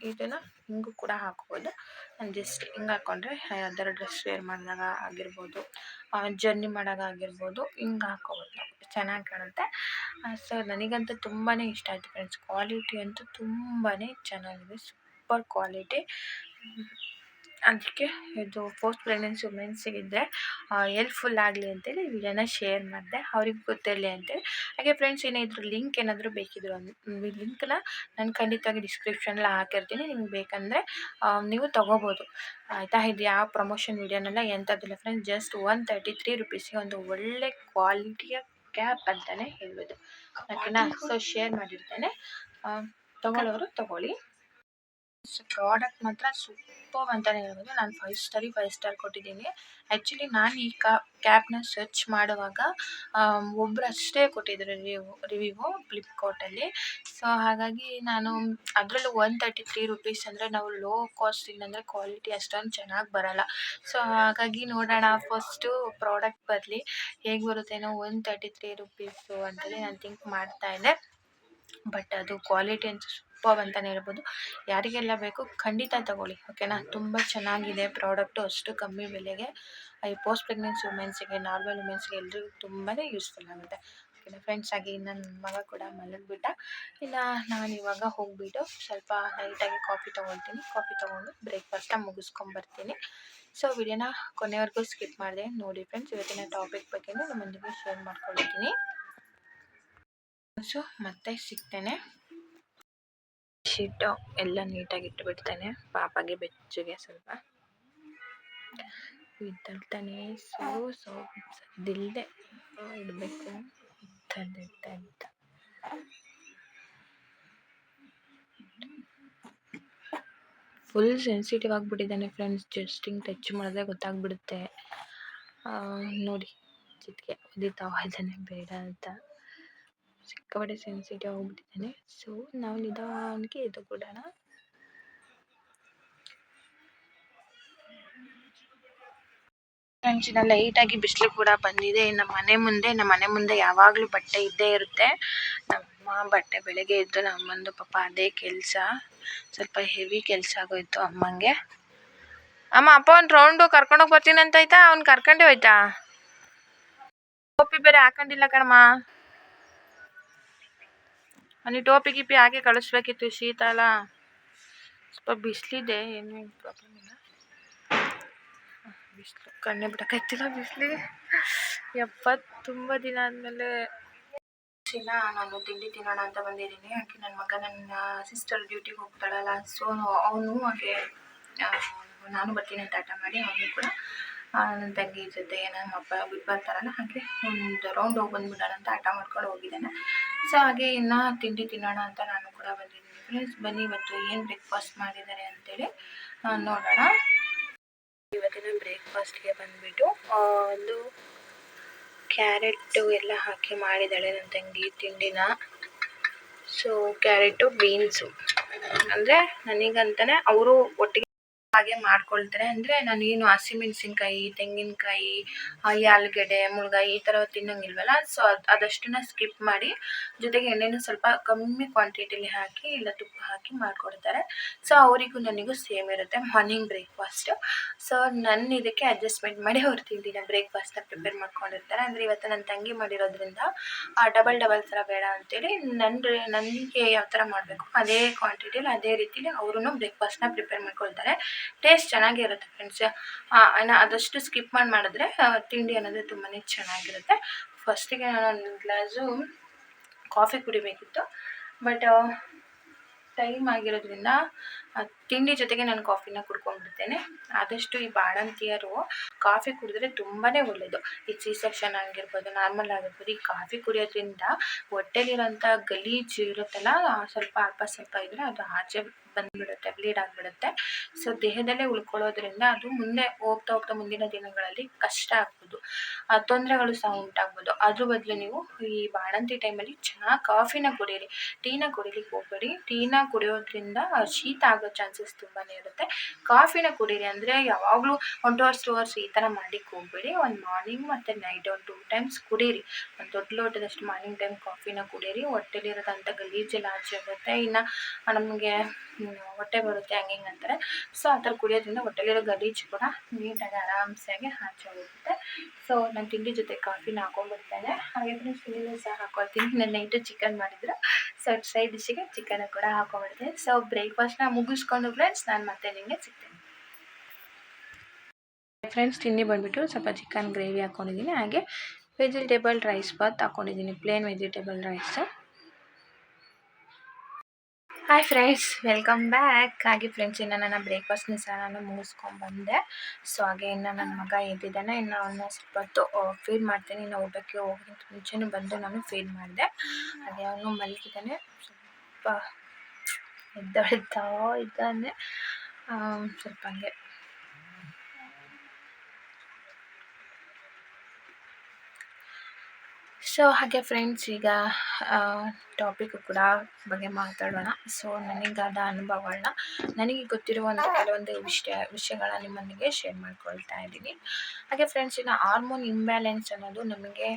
ಇದನ್ನು ಹಿಂಗೂ ಕೂಡ ಹಾಕ್ಬೋದು. ನಾನು ಜಸ್ಟ್ ಹಿಂಗೆ ಹಾಕ್ಕೊಂಡ್ರೆ ಯಾವ್ದಾರು ಡ್ರೆಸ್ ವೇರ್ ಮಾಡಿದಾಗ ಆಗಿರ್ಬೋದು ಜರ್ನಿ ಮಾಡಾಗ ಆಗಿರ್ಬೋದು, ಹಿಂಗೆ ಹಾಕ್ಕೋಬೋದು ನಾವು. ಚೆನ್ನಾಗಿ ಕಾಣುತ್ತೆ. ಸೊ ನನಗಂತೂ ತುಂಬಾ ಇಷ್ಟ ಆಯಿತು ಫ್ರೆಂಡ್ಸ್ ಕ್ವಾಲಿಟಿ ಅಂತೂ ತುಂಬಾ ಚೆನ್ನಾಗಿದೆ. ಸೂಪರ್ ಕ್ವಾಲಿಟಿ ಅದಕ್ಕೆ ಇದು ಪೋಸ್ಟ್ ಪ್ರೆಗ್ನೆನ್ಸಿ ವುಮೆನ್ಸಿಗಿದ್ದರೆ ಎಲ್ಪ್ಫುಲ್ ಆಗಲಿ ಅಂತೇಳಿ ವಿಡಿಯೋನ ಶೇರ್ ಮಾಡಿದೆ. ಅವ್ರಿಗೆ ಗೊತ್ತಿರಲಿ ಅಂತೇಳಿ. ಹಾಗೆ ಫ್ರೆಂಡ್ಸ್ ಏನೇ ಇದ್ರ ಲಿಂಕ್ ಏನಾದರೂ ಬೇಕಿದ್ರು ಈ ಲಿಂಕ್ನ ನಾನು ಖಂಡಿತವಾಗಿ ಡಿಸ್ಕ್ರಿಪ್ಷನಲ್ಲಿ ಹಾಕಿರ್ತೀನಿ. ನಿಮ್ಗೆ ಬೇಕಂದರೆ ನೀವು ತೊಗೋಬೋದು. ಆಯಿತಾ? ಇದು ಯಾವ ಪ್ರಮೋಷನ್ ವಿಡಿಯೋನೆಲ್ಲ ಎಂಥದ್ದಿಲ್ಲ friends just one thirty three ರುಪೀಸಿಗೆ ಒಂದು ಒಳ್ಳೆ ಕ್ವಾಲಿಟಿಯ ಕ್ಯಾಪ್ ಅಂತಲೇ ಹೇಳ್ಬೋದು. ಓಕೆನಾ ಸೊ ಶೇರ್ ಮಾಡಿರ್ತೇನೆ. ತೊಗೊಳ್ಳೋರು ತೊಗೊಳ್ಳಿ. ಪ್ರಾಡಕ್ಟ್ ಮಾತ್ರ ಸೂಪರ್ ಅಂತಲೇ ಹೇಳ್ಬೋದು. ನಾನು ಫೈವ್ ಸ್ಟಾರಿಗೆ ಫೈವ್ ಸ್ಟಾರ್ ಕೊಟ್ಟಿದ್ದೀನಿ. ಆ್ಯಕ್ಚುಲಿ ನಾನು ಈ ಕ್ಯಾಬ್ನ ಸರ್ಚ್ ಮಾಡುವಾಗ ಒಬ್ಬರು ಅಷ್ಟೇ ಕೊಟ್ಟಿದ್ರು ರಿವ್ಯೂ ರಿವ್ಯೂ ಫ್ಲಿಪ್ಕಾರ್ಟಲ್ಲಿ ಸೊ ಹಾಗಾಗಿ ನಾನು ಅದರಲ್ಲೂ ಒನ್ ತರ್ಟಿ ತ್ರೀ ರುಪೀಸ್ ಅಂದರೆ ನಾವು ಲೋ ಕಾಸ್ಟಿಂದ ಅಂದರೆ ಕ್ವಾಲಿಟಿ ಅಷ್ಟೊಂದು ಚೆನ್ನಾಗಿ ಬರಲ್ಲ. ಸೊ ಹಾಗಾಗಿ ನೋಡೋಣ ಫಸ್ಟು ಪ್ರಾಡಕ್ಟ್ ಬರಲಿ. ಹೇಗೆ ಬರುತ್ತೇನೋ ಒನ್ ತರ್ಟಿ ತ್ರೀ ರುಪೀಸು ಅಂತೇಳಿ ನಾನು ಥಿಂಕ್ ಮಾಡ್ತಾ ಇದ್ದೆ. ಬಟ್ ಅದು ಕ್ವಾಲಿಟಿ ಅಂತೂ ಸೂಪರ್ ಅಂತಲೇ ಹೇಳ್ಬೋದು. ಯಾರಿಗೆಲ್ಲ ಬೇಕು ಖಂಡಿತ ತಗೊಳ್ಳಿ ಓಕೆನಾ ತುಂಬ ಚೆನ್ನಾಗಿದೆ ಪ್ರಾಡಕ್ಟು ಅಷ್ಟು ಕಮ್ಮಿ ಬೆಲೆಗೆ, ಈ ಪೋಸ್ಟ್ ಪ್ರೆಗ್ನೆನ್ಸಿ ವುಮೆನ್ಸ್ಗೆ ನಾರ್ಮಲ್ ವುಮೆನ್ಸ್ಗೆ ಎಲ್ರಿಗೂ ತುಂಬಾ ಯೂಸ್ಫುಲ್ ಆಗುತ್ತೆ ಓಕೆನಾ ಫ್ರೆಂಡ್ಸ್ ಆಗಿ ನನ್ನ ಮಗ ಕೂಡ ಮಲಗಿಬಿಟ್ಟ, ಇನ್ನು ನಾನು ಇವಾಗ ಹೋಗಿಬಿಟ್ಟು ಸ್ವಲ್ಪ ನೈಟಾಗಿ ಕಾಫಿ ತೊಗೊಳ್ತೀನಿ ಕಾಫಿ ತೊಗೊಂಡು ಬ್ರೇಕ್ಫಾಸ್ಟ ಮುಗಿಸ್ಕೊಂಬರ್ತೀನಿ. ಸೊ ವಿಡಿಯೋನ ಕೊನೆವರೆಗೂ ಸ್ಕಿಪ್ ಮಾಡಿದೆ, ನೋಡಿ ಫ್ರೆಂಡ್ಸ್ ಇವತ್ತಿನ ಟಾಪಿಕ್ ಬಗ್ಗೆ ನಿಮ್ಮೊಂದಿಗೆ ಶೇರ್ ಮಾಡ್ಕೊಳ್ತೀನಿ. ಸೊ ಮತ್ತೆ ಸಿಗ್ತೇನೆ. ಶೀಟು ಎಲ್ಲ ನೀಟಾಗಿ ಇಟ್ಬಿಡ್ತಾನೆ. ಪಾಪಗೆ ಬೆಚ್ಚಗೆ ಸ್ವಲ್ಪ. ಇದ್ದಳ್ತಾನೆ ಸೊ ಸೊ ಸದ್ದಿಲ್ಲದೆ ಇಡಬೇಕು. ಇದ್ದ ಫುಲ್ ಸೆನ್ಸಿಟಿವ್ ಆಗಿಬಿಟ್ಟಿದ್ದಾನೆ ಫ್ರೆಂಡ್ಸ್ ಜಸ್ಟ್ ಹಿಂಗೆ ಟಚ್ ಮಾಡಿದ್ರೆ ಗೊತ್ತಾಗ್ಬಿಡುತ್ತೆ ನೋಡಿ ಚಿಟಿಕೆ ಒದಿತಾವ ಇದ್ದಾನೆ ಬೇಡ ಅಂತ. ಸಿಕ್ಕಾಪಟ್ಟೆ ಸೆನ್ಸಿಟಿವ್ ಆಗಿಬಿಟ್ಟಿದ್ದಾನೆ. ಸೊ ನಾವು ನಿಧಾನಕ್ಕೆ ಇದು ಕೊಡೋಣ ಲೈಟ್ ಲೈಟಾಗಿ ಬಿಸಿಲು ಕೂಡ ಬಂದಿದೆ. ನಮ್ಮ ಮನೆ ಮುಂದೆ ನಮ್ಮ ಮನೆ ಮುಂದೆ ಯಾವಾಗಲೂ ಬಟ್ಟೆ ಇದ್ದೇ ಇರುತ್ತೆ. ನಮ್ಮ ಬಟ್ಟೆ ಬೆಳಗ್ಗೆ ಎದ್ದು ನಮ್ಮಂದು ಪಾಪ ಅದೇ ಕೆಲಸ. ಸ್ವಲ್ಪ ಹೆವಿ ಕೆಲಸ ಆಗೋಯ್ತು ಅಮ್ಮಂಗೆ. ಅಮ್ಮ, ಅಪ್ಪ ಒಂದು ರೌಂಡು ಕರ್ಕೊಂಡೋಗಿ ಬರ್ತೀನಿ ಅಂತ ಆಯ್ತಾ? ಅವ್ನು ಕರ್ಕೊಂಡೇ ಹೋಯ್ತಾ? ಟೋಪಿ ಬೇರೆ ಹಾಕೊಂಡಿಲ್ಲ ಕಣಮ್ಮ. ಅಲ್ಲಿ ಟೋಪಿ ಗಿಪಿ ಹಾಕಿ ಕಳಿಸ್ಬೇಕಿತ್ತು ಶೀತ ಅಲ್ಲ ಸ್ವಲ್ಪ ಬಿಸಿಲಿದೆ, ಏನು ಪ್ರಾಬ್ಲಮ್ ಇಲ್ಲ. ಬಿಸಿಲು, ಕಣ್ಣೆ ಬಿಡೋಕ್ಕಾಗ್ತಿಲ್ಲ ಬಿಸಿಲಿಗೆ. ಎಪ್ಪತ್ತು ತುಂಬ ದಿನ ಆದಮೇಲೆ ದಿನ ನಾನು ತಿಂಡಿ ತಿನ್ನೋಣ ಅಂತ ಬಂದಿದ್ದೀನಿ. ಹಾಗೆ ನನ್ನ ಮಗ ನನ್ನ ಸಿಸ್ಟರ್ ಡ್ಯೂಟಿಗೆ ಹೋಗ್ತಾಳಲ್ಲ ಸೊ ಅವನು ಹಾಗೆ ನಾನು ಬರ್ತೀನಿ ಅಂತ ಆಟ ಮಾಡಿ, ಅವನು ಕೂಡ ನನ್ನ ತಂಗಿ ಜೊತೆ ನಮ್ಮ ಅಪ್ಪ ಬಿಟ್ಟು ಬರ್ತಾರಲ್ಲ ಹಾಗೆ ಒಂದು ರೌಂಡ್ ಹೋಗಿ ಬಂದ್ಬಿಡೋಣ ಅಂತ ಆಟ ಮಾಡ್ಕೊಂಡು ಹೋಗಿದ್ದಾನೆ. ಸೊ ಹಾಗೆ ಇನ್ನು ತಿಂಡಿ ತಿನ್ನೋಣ ಅಂತ ನಾನು ಕೂಡ ಬಂದಿದ್ದೀನಿ ಫ್ರೆಂಡ್ಸ್ ಬನ್ನಿ ಇವತ್ತು ಏನು ಬ್ರೇಕ್ಫಾಸ್ಟ್ ಮಾಡಿದ್ದಾರೆ ಅಂತೇಳಿ ನೋಡೋಣ. ಇವತ್ತಿನ ಬ್ರೇಕ್ಫಾಸ್ಟ್ಗೆ ಬಂದುಬಿಟ್ಟು ಒಂದು ಕ್ಯಾರೆಟು ಎಲ್ಲ ಹಾಕಿ ಮಾಡಿದ್ದಾಳೆ ನನ್ನ ತಂಗಿ ತಿಂಡಿನ. So carrot, beans. ಅಂದರೆ ನನಗಂತಲೇ ಅವರು ಒಟ್ಟಿಗೆ ಹಾಗೆ ಮಾಡ್ಕೊಳ್ತಾರೆ. ಅಂದರೆ ನಾನು ಏನು ಹಸಿಮೆಣಸಿನ್ಕಾಯಿ ತೆಂಗಿನಕಾಯಿ ಆಲೂಗೆಡ್ಡೆ, ಮುಳ್ಗಾಯಿ ಈ ಥರ ತಿನ್ನೋಂಗಿಲ್ವಲ್ಲ? ಸೊ ಅದು, ಅದಷ್ಟನ್ನ ಸ್ಕಿಪ್ ಮಾಡಿ ಜೊತೆಗೆ ಎಣ್ಣೆನೂ ಸ್ವಲ್ಪ ಕಮ್ಮಿ ಕ್ವಾಂಟಿಟಿಲಿ ಹಾಕಿ ಇಲ್ಲ ತುಪ್ಪ ಹಾಕಿ ಮಾಡಿಕೊಡ್ತಾರೆ. ಸೊ ಅವರಿಗೂ ನನಗೂ ಸೇಮ್ ಇರುತ್ತೆ ಮಾರ್ನಿಂಗ್ ಬ್ರೇಕ್ಫಾಸ್ಟು ಸೊ ನನ್ನ ಇದಕ್ಕೆ ಅಡ್ಜಸ್ಟ್ಮೆಂಟ್ ಮಾಡಿ ಅವ್ರು ತಿಂದಿನ ಬ್ರೇಕ್ಫಾಸ್ಟ್ನ ಪ್ರಿಪೇರ್ ಮಾಡ್ಕೊಂಡಿರ್ತಾರೆ. ಅಂದರೆ ಇವತ್ತು ನನ್ನ ತಂಗಿ ಮಾಡಿರೋದ್ರಿಂದ ಡಬಲ್ ಡಬಲ್ ಥರ ಬೇಡ ಅಂತೇಳಿ ನನ್ನ ನನಗೆ ಯಾವ ಥರ ಮಾಡಬೇಕು ಅದೇ ಕ್ವಾಂಟಿಟಿಲಿ ಅದೇ ರೀತಿಲಿ ಅವರು ಬ್ರೇಕ್ಫಾಸ್ಟ್ನ ಪ್ರಿಪೇರ್ ಮಾಡ್ಕೊಳ್ತಾರೆ. ಟೇಸ್ಟ್ ಚೆನ್ನಾಗಿರುತ್ತೆ ಫ್ರೆಂಡ್ಸ್ ಏನ ಆದಷ್ಟು ಸ್ಕಿಪ್ ಮಾಡಿ ಮಾಡಿದ್ರೆ ತಿಂಡಿ ಅನ್ನೋದು ತುಂಬಾ ಚೆನ್ನಾಗಿರುತ್ತೆ. ಫಸ್ಟಿಗೆ ನಾನು ಒಂದು ಗ್ಲಾಸು ಕಾಫಿ ಕುಡಿಬೇಕಿತ್ತು. ಬಟ್ ಟೈಮ್ ಆಗಿರೋದ್ರಿಂದ ತಿಂಡಿ ಜೊತೆಗೆ ನಾನು ಕಾಫಿನ ಕುಡ್ಕೊಂಡ್ಬಿಡ್ತೇನೆ. ಆದಷ್ಟು ಈ ಬಾಣಂತಿಯರು ಕಾಫಿ ಕುಡಿದ್ರೆ ತುಂಬಾ ಒಳ್ಳೆಯದು ಈ ಸಿ ಸೆಕ್ಷನ್ ಆಗಿರ್ಬೋದು, ನಾರ್ಮಲ್ ಆಗಿರ್ಬೋದು, ಈ ಕಾಫಿ ಕುಡಿಯೋದ್ರಿಂದ ಹೊಟ್ಟೆಲಿರೋಂಥ ಗಲೀಜು ಇರುತ್ತಲ್ಲ ಸ್ವಲ್ಪ ಅಲ್ಪ ಸ್ವಲ್ಪ ಇದ್ದರೆ ಅದು ಆಚೆ ಬಂದ್ಬಿಡುತ್ತೆ ಬ್ಲೀಡ್ ಆಗಿಬಿಡುತ್ತೆ. ಸೊ ದೇಹದಲ್ಲೇ ಉಳ್ಕೊಳ್ಳೋದ್ರಿಂದ ಅದು ಮುಂದೆ ಹೋಗ್ತಾ ಹೋಗ್ತಾ ಮುಂದಿನ ದಿನಗಳಲ್ಲಿ ಕಷ್ಟ ಆಗ್ಬೋದು ಆ ತೊಂದರೆಗಳು ಸಹ ಉಂಟಾಗ್ಬೋದು. ಅದ್ರ ಬದಲು ನೀವು ಈ ಬಾಣಂತಿ ಟೈಮಲ್ಲಿ ಚೆನ್ನಾಗಿ ಕಾಫಿನ ಕುಡೀರಿ. ಟೀನ ಕುಡಿಲಿಕ್ಕೆ ಹೋಗ್ಬೇಡಿ. ಟೀನ ಕುಡಿಯೋದ್ರಿಂದ ಶೀತ ಆಗೋ ಚಾನ್ಸಸ್ ತುಂಬಾ ಇರುತ್ತೆ. ಕಾಫಿನ ಕುಡೀರಿ ಅಂದರೆ ಯಾವಾಗಲೂ one two hours two hours ಈ ಥರ ಮಾಡಲಿಕ್ಕೆ ಹೋಗ್ಬೇಡಿ. ಒಂದು ಮಾರ್ನಿಂಗ್ ಮತ್ತು ನೈಟ್ ಒಂದು ಟೂ ಟೈಮ್ಸ್ ಕುಡೀರಿ. ಒಂದು ದೊಡ್ಡ ಲೋಟದಷ್ಟು ಮಾರ್ನಿಂಗ್ ಟೈಮ್ ಕಾಫಿನ ಕುಡೀರಿ. ಹೊಟ್ಟೆಲಿರೋದಂಥ ಗಲೀಜೆಲ್ಲ ಆಚೆ ಆಗುತ್ತೆ ಇನ್ನು ನಮಗೆ ಹೊಟ್ಟೆ ಬರುತ್ತೆ, ಹಂಗೆ ಹಿಂಗೆ ಅಂತಾರೆ. ಸೊ ಆ ಥರ ಕುಡಿಯೋದ್ರಿಂದ ಹೊಟ್ಟೆಲಿರೋ ಗಲೀಜು ಕೂಡ ನೀಟಾಗಿ ಆರಾಮ್ಸಾಗಿ ಆಚೆ ಹೋಗುತ್ತೆ. ಸೊ ನಾನು ತಿಂಡಿ ಜೊತೆ ಕಾಫಿನ ಹಾಕೊಂಡ್ಬಿಡ್ತೇನೆ ಹಾಗೆ ಫ್ರೆಂಡ್ಸ್ ತಿಂಡಿನೂ ಸಹ ಹಾಕೊಳ್ತೀನಿ. ನಾನು ನೈಟು ಚಿಕನ್ ಮಾಡಿದ್ರು. ಸೊ ಸೈಡ್ ಡಿಶ್ಗೆ ಚಿಕನ್ ಕೂಡ ಹಾಕೊಂಡ್ಬಿಡ್ತೀನಿ ಸೊ ಬ್ರೇಕ್ಫಾಸ್ಟ್ನ ಮುಗಿಸ್ಕೊಂಡು ಫ್ರೆಂಡ್ಸ್ ನಾನು ಮತ್ತೆ ನಿಮಗೆ ಸಿಗ್ತೇನೆ. ಫ್ರೆಂಡ್ಸ್ ತಿಂಡಿ ಬಂದುಬಿಟ್ಟು ಸ್ವಲ್ಪ ಚಿಕನ್ ಗ್ರೇವಿ ಹಾಕೊಂಡಿದ್ದೀನಿ. ಹಾಗೆ ವೆಜಿಟೇಬಲ್ ರೈಸ್ ಬಾತ್ ಹಾಕೊಂಡಿದ್ದೀನಿ. Plain vegetable rice hi friends welcome back ಹಾಗೆ ಫ್ರೆಂಡ್ಸ್ ಇನ್ನು ನನ್ನ ಬ್ರೇಕ್ಫಾಸ್ಟ್ನ ಸಹ ನಾನು ಮುಗಿಸ್ಕೊಂಡ್ಬಂದೆ. ಸೊ ಹಾಗೆ ಇನ್ನು ನನ್ನ ಮಗ ಎದ್ದಿದ್ದಾನೆ. ಇನ್ನು ಅವನ್ನ ಸ್ವಲ್ಪ ಹೊತ್ತು ಫೀಡ್ ಮಾಡ್ತೀನಿ. ಇನ್ನು ಊಟಕ್ಕೆ ಹೋಗೋಕ್ಕಿಂತ ಮುಂಚೆನೂ ಬಂದು ನಾನು ಫೀಡ್ ಮಾಡಿದೆ. ಹಾಗೆ ಅವನು ಮಲಗಿದ್ದಾನೆ. ಸ್ವಲ್ಪ ಎದ್ದೊಳ್ತಾ ಇದ್ದಾನೆ. ಸ್ವಲ್ಪ ಹಂಗೆ ಸೊ ಹಾಗೆ ಫ್ರೆಂಡ್ಸ್ ಈಗ ಟಾಪಿಕ್ ಕೂಡ ಬಗ್ಗೆ ಮಾತಾಡೋಣ. ಸೊ ನನಗಾದ ಅನುಭವಗಳನ್ನ ನನಗೆ ಗೊತ್ತಿರುವಂಥ ಕೆಲವೊಂದು ವಿಷಯ, ವಿಷಯಗಳನ್ನ ನಿಮ್ಮೊಂದಿಗೆ ಶೇರ್ ಮಾಡ್ಕೊಳ್ತಾ ಇದ್ದೀನಿ. ಹಾಗೆ ಫ್ರೆಂಡ್ಸ್ ಇನ್ನು ಹಾರ್ಮೋನ್ ಇಂಬ್ಯಾಲೆನ್ಸ್ ಅನ್ನೋದು ನಮಗೆ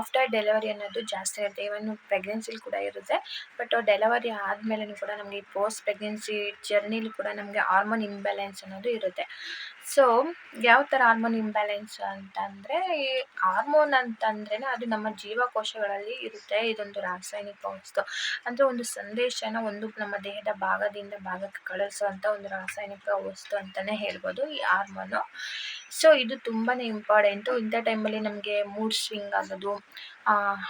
ಆಫ್ಟರ್ ಡೆಲಿವರಿ ಅನ್ನೋದು ಜಾಸ್ತಿ ಇರುತ್ತೆ. ಇವನ್ ಪ್ರೆಗ್ನೆನ್ಸಿಲಿ ಕೂಡ ಇರುತ್ತೆ. ಬಟ್ ಡೆಲಿವರಿ ಆದಮೇಲೆ ಕೂಡ ನಮಗೆ ಪೋಸ್ಟ್ ಪ್ರೆಗ್ನೆನ್ಸಿ ಜರ್ನಿಲಿ ಕೂಡ ನಮಗೆ ಹಾರ್ಮೋನ್ ಇಂಬ್ಯಾಲೆನ್ಸ್ ಅನ್ನೋದು ಇರುತ್ತೆ. ಸೊ, ಯಾವ ಥರ ಹಾರ್ಮೋನ್ ಇಂಬ್ಯಾಲೆನ್ಸ್ ಅಂತಂದರೆ, ಈ ಹಾರ್ಮೋನ್ ಅಂತಂದ್ರೇ ಅದು ನಮ್ಮ ಜೀವಕೋಶಗಳಲ್ಲಿ ಇರುತ್ತೆ. ಇದೊಂದು ರಾಸಾಯನಿಕ ವಸ್ತು. ಅಂದರೆ ಒಂದು ಸಂದೇಶನ ಒಂದು ನಮ್ಮ ದೇಹದ ಭಾಗದಿಂದ ಭಾಗಕ್ಕೆ ಕಳಿಸುವಂಥ ಒಂದು ರಾಸಾಯನಿಕ ವಸ್ತು ಅಂತಲೇ ಹೇಳ್ಬೋದು ಈ ಹಾರ್ಮೋನು ಸೊ, ಇದು ತುಂಬಾ ಇಂಪಾರ್ಟೆಂಟು ಇಂಥ ಟೈಮಲ್ಲಿ ನಮಗೆ ಮೂಡ್ ಸ್ವಿಂಗ್ ಆಗೋದು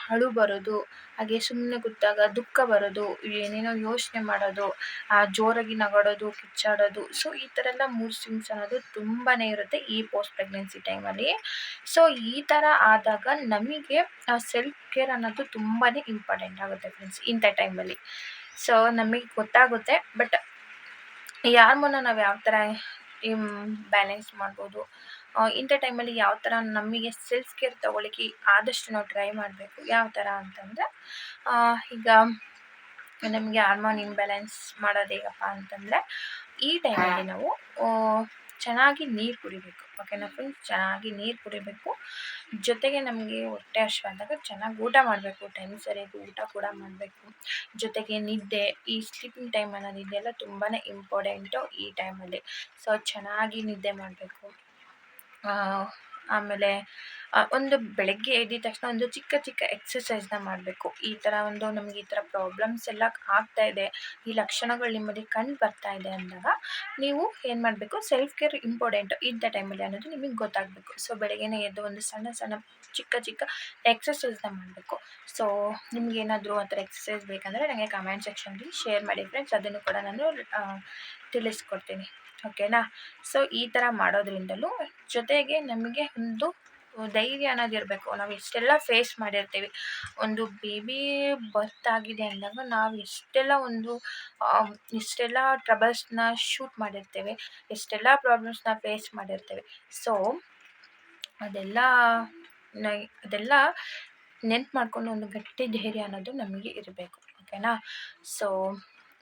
ಅಳು ಬರೋದು ಹಾಗೆ ಸುಮ್ಮನೆ ಕೂತಾಗ ದುಃಖ ಬರೋದು ಏನೇನೋ ಯೋಚನೆ ಮಾಡೋದು ಆ, ಜೋರಾಗಿ ನಗಾಡೋದು ಕಿಚ್ಚಾಡೋದು ಸೊ ಈ ಥರ ಎಲ್ಲ ಮೂಡ್ ಸ್ವಿಂಗ್ಸ್ ಅನ್ನೋದು ತುಂಬಾ ಇರುತ್ತೆ ಈ ಪೋಸ್ಟ್ ಪ್ರೆಗ್ನೆನ್ಸಿ ಟೈಮಲ್ಲಿ ಸೊ ಈ ಥರ ಆದಾಗ ನಮಗೆ ಸೆಲ್ಫ್ ಕೇರ್ ಅನ್ನೋದು ತುಂಬಾ ಇಂಪಾರ್ಟೆಂಟ್ ಆಗುತ್ತೆ ಫ್ರೆಂಡ್ಸ್ ಇಂಥ ಟೈಮಲ್ಲಿ ಸೊ ನಮಗೆ ಗೊತ್ತಾಗುತ್ತೆ ಬಟ್ ಯಾರ ಮುನ್ನ ನಾವು ಯಾವ ಥರ ಬ್ಯಾಲೆನ್ಸ್ ಮಾಡ್ಬೋದು ಇಂಥ ಟೈಮಲ್ಲಿ ಯಾವ ಥರ ನಮಗೆ ಸೆಲ್ಫ್ ಕೇರ್ ತೊಗೊಳಿಕ್ಕೆ ಆದಷ್ಟು ನಾವು ಟ್ರೈ ಮಾಡಬೇಕು. ಯಾವ ಥರ ಅಂತಂದರೆ ಈಗ ನಮಗೆ ಹಾರ್ಮೋನ್ ಇಂಬ್ಯಾಲೆನ್ಸ್ ಮಾಡೋದು ಹೇಗಪ್ಪ ಅಂತಂದರೆ, ಈ ಟೈಮಲ್ಲಿ ನಾವು ಚೆನ್ನಾಗಿ ನೀರು ಕುಡಿಬೇಕು. ಓಕೆನಾ ಫ್ರೆಂಡ್ಸ್ ಚೆನ್ನಾಗಿ ನೀರು ಕುಡಿಬೇಕು. ಜೊತೆಗೆ ನಮಗೆ ಹೊಟ್ಟೆ ಹಸಿವಾದಾಗ ಚೆನ್ನಾಗಿ ಊಟ ಮಾಡಬೇಕು. ಟೈಮ್ ಸರಿಯಾಗಿ ಊಟ ಕೂಡ ಮಾಡಬೇಕು. ಜೊತೆಗೆ ನಿದ್ದೆ, ಈ ಸ್ಲೀಪಿಂಗ್ ಟೈಮ್ ಅನ್ನೋದು ಇದೆಲ್ಲ ತುಂಬಾ ಇಂಪಾರ್ಟೆಂಟು ಈ ಟೈಮಲ್ಲಿ ಸೊ ಚೆನ್ನಾಗಿ ನಿದ್ದೆ ಮಾಡಬೇಕು. ಆಮೇಲೆ ಒಂದು ಬೆಳಗ್ಗೆ ಎದ್ದಿದ ತಕ್ಷಣ ಒಂದು ಚಿಕ್ಕ ಚಿಕ್ಕ ಎಕ್ಸಸೈಸ್ನ ಮಾಡಬೇಕು. ಈ ಥರ ಒಂದು ನಮಗೆ ಈ ಥರ ಪ್ರಾಬ್ಲಮ್ಸ್ ಎಲ್ಲ ಆಗ್ತಾ ಇದೆ. ಈ ಲಕ್ಷಣಗಳು ನಿಮ್ಮಲ್ಲಿ ಕಂಡು ಬರ್ತಾ ಇದೆ ಅಂದಾಗ ನೀವು ಏನು ಮಾಡಬೇಕು? ಸೆಲ್ಫ್ ಕೇರ್ ಇಂಪಾರ್ಟೆಂಟ್ ಇಂಥ ಟೈಮಲ್ಲಿ ಅನ್ನೋದು ನಿಮಗೆ ಗೊತ್ತಾಗಬೇಕು. ಸೊ ಬೆಳಗ್ಗೆನೇ ಎದ್ದು ಒಂದು ಸಣ್ಣ ಸಣ್ಣ ಚಿಕ್ಕ ಚಿಕ್ಕ ಎಕ್ಸಸೈಸ್ನ ಮಾಡಬೇಕು. ಸೊ ನಿಮ್ಗೇನಾದರೂ ಆ ಥರ ಎಕ್ಸಸೈಸ್ ಬೇಕಂದರೆ ನನಗೆ ಕಮೆಂಟ್ ಸೆಕ್ಷನ್ಗೆ ಶೇರ್ ಮಾಡಿ ಫ್ರೆಂಡ್ಸ್ ಅದನ್ನು ಕೂಡ ನಾನು ತಿಳಿಸ್ಕೊಡ್ತೀನಿ. ಓಕೆನಾ? ಸೊ ಈ ಥರ ಮಾಡೋದ್ರಿಂದಲೂ ಜೊತೆಗೆ ನಮಗೆ ಒಂದು ಧೈರ್ಯ ಅನ್ನೋದು ಇರಬೇಕು. ನಾವು ಎಷ್ಟೆಲ್ಲ ಫೇಸ್ ಮಾಡಿರ್ತೀವಿ. ಒಂದು ಬೇಬಿ ಬರ್ತ್ ಆಗಿದೆ ಅಂದಾಗ ನಾವು ಎಷ್ಟೆಲ್ಲ ಒಂದು ಇಷ್ಟೆಲ್ಲ ಎಷ್ಟೆಲ್ಲ ಟ್ರಬಲ್ಸ್ನ ಶೂಟ್ ಮಾಡಿರ್ತೇವೆ. ಎಷ್ಟೆಲ್ಲ ಪ್ರಾಬ್ಲಮ್ಸ್ನ ಫೇಸ್ ಮಾಡಿರ್ತೇವೆ. ಸೊ ಅದೆಲ್ಲ ಅದೆಲ್ಲ ನೆನ್ಪು ಮಾಡಿಕೊಂಡು ಒಂದು ಗಟ್ಟಿ ಧೈರ್ಯ ಅನ್ನೋದು ನಮಗೆ ಇರಬೇಕು. ಓಕೆನಾ? ಸೊ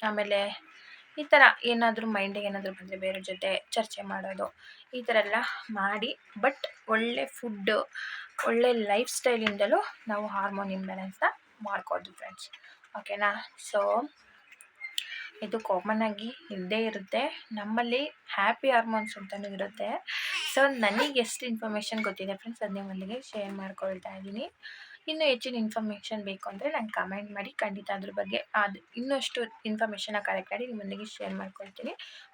ಆಮೇಲೆ ಈ ಥರ ಏನಾದರೂ ಮೈಂಡಿಗೆ ಏನಾದರೂ ಬಂದರೆ ಬೇರೆ ಜೊತೆ ಚರ್ಚೆ ಮಾಡೋದು, ಈ ಥರ ಎಲ್ಲ ಮಾಡಿ ಬಟ್ ಒಳ್ಳೆ ಫುಡ್ ಒಳ್ಳೆ ಲೈಫ್ ಸ್ಟೈಲಿಂದಲೂ ನಾವು ಹಾರ್ಮೋನ್ ಇಂಬ್ಯಾಲೆನ್ಸ್ನ ಮಾಡ್ಕೋದು ಫ್ರೆಂಡ್ಸ್ ಓಕೆನಾ ಸೊ ಇದು ಕಾಮನ್ ಆಗಿ ಇದ್ದೇ ಇರುತ್ತೆ. ನಮ್ಮಲ್ಲಿ ಹ್ಯಾಪಿ ಹಾರ್ಮೋನ್ಸ್ ಅಂತಲೂ ಇರುತ್ತೆ. ಸೊ ನನಗೆ ಎಷ್ಟು ಇನ್ಫಾರ್ಮೇಷನ್ ಗೊತ್ತಿದೆ ಫ್ರೆಂಡ್ಸ್ ಅದನ್ನೇ ಮಲ್ಲಿಗೆ ಶೇರ್ ಮಾಡ್ಕೊಳ್ತಾ ಇದ್ದೀನಿ. ಇನ್ನೂ ಹೆಚ್ಚಿನ ಇನ್ಫಾರ್ಮೇಷನ್ ಬೇಕು ಅಂದರೆ ನಂಗೆ ಕಮೆಂಟ್ ಮಾಡಿ. ಖಂಡಿತ ಅದ್ರ ಬಗ್ಗೆ ಅದು ಇನ್ನಷ್ಟು ಇನ್ಫಾರ್ಮೇಷನ್ನ ಕಲೆಕ್ಟ್ ಮಾಡಿ ನಿಮ್ಮೊಂದಿಗೆ ಶೇರ್ ಮಾಡ್ಕೊಳ್ತೀನಿ.